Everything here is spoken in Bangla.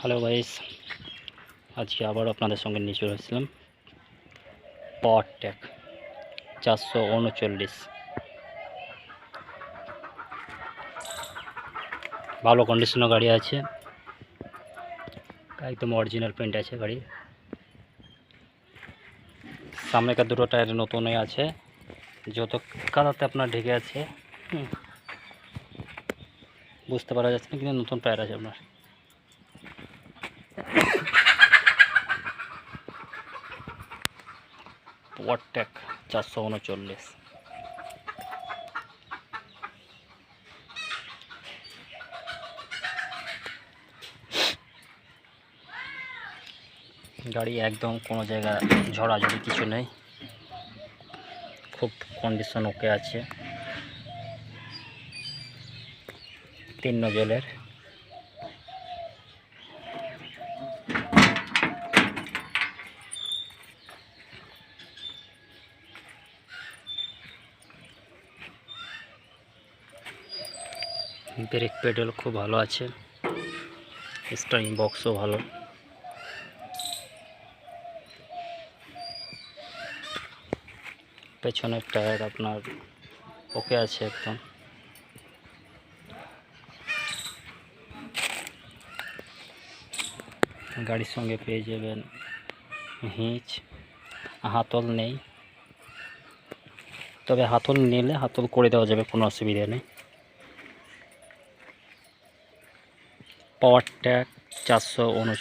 হ্যালো গাইস আজকে আবার আপনাদের সঙ্গে নিয়ে চলে এসেছিলাম পাওয়ার ট্যাক চারশো উনচল্লিশ। ভালো কন্ডিশনের গাড়ি আছে। একদম অরিজিনাল পেন্ট আছে গাড়ির সামনেকার দুটো টায়ার নতুনই আছে। যত কাদাতে আপনার ঢেকে আছে। বুঝতে পারা যাচ্ছে না কিন্তু নতুন টায়ার আছে আপনার। ওয়ারটেক চারশো উনচল্লিশ। গাড়ি একদম কোনো জায়গায় ঝড়াঝড়ি কিছু নেই। খুব কন্ডিশন ওকে আছে। তিন নজলের ব্রেক পেডেল খুব ভালো আছে। স্টারিং বক্সও ভালো। পেছনের টায়ার আপনার ওকে আছে একদম। গাড়ির সঙ্গে পেয়ে যাবেন হিঁচ। হাতল নেই। তবে হাতল নিলে হাতল করে দেওয়া যাবে, কোনো অসুবিধা নেই। পাওয়ার ট্যাক চারশো উনচল্লিশ